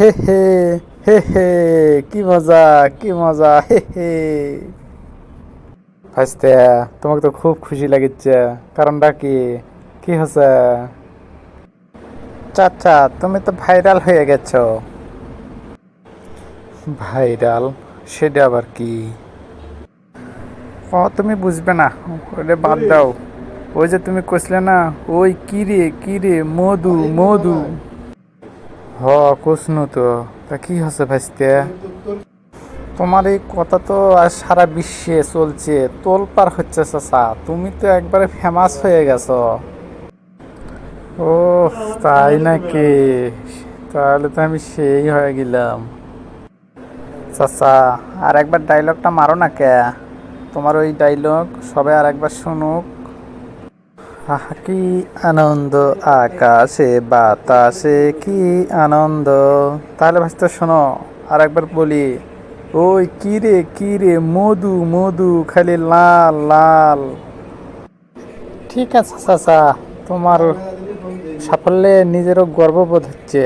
হে হে হে হে, কি মজা কি মজা, হে হে। ভাইস্তে, তোমাকে তো খুব খুশি লাগিচ্ছে। কারণটা কি? কি হচ্ছে? চাচা, তুমি তো ভাইরাল হয়ে গেছো। ভাইরাল? সেটা আবার কি? ও, তুমি বুঝবে না। ওটা বাদ দাও। ওই যে তুমি কইছিলে না, ওই কি রে কি রে, মধু মধু। হ কুসনু তো। তা কি হচ্ছে ভাইস্তে? তোমার এই কথা তো আর সারা বিশ্বে চলছে তোলপার হচ্ছে চাচা। তুমি তো একবারে ফেমাস হয়ে গেছো। ও তাই নাকি? তাহলে তো আমি সেই হয়ে গেলাম। চাচা আর একবার ডায়লগটা মারো না কে? তোমার ওই ডায়লগ সবাই আর একবার শুনুক। কি আনন্দ, আকাশে বাতাসে কি আনন্দ। তাহলে ভাসতে শোনো আর একবার বলি, ওই কিরে কিরে মধু মধু, খালি লাল লাল। ঠিক আছে চাচা, তোমার সাফল্যে নিজেরও গর্ববোধ হচ্ছে।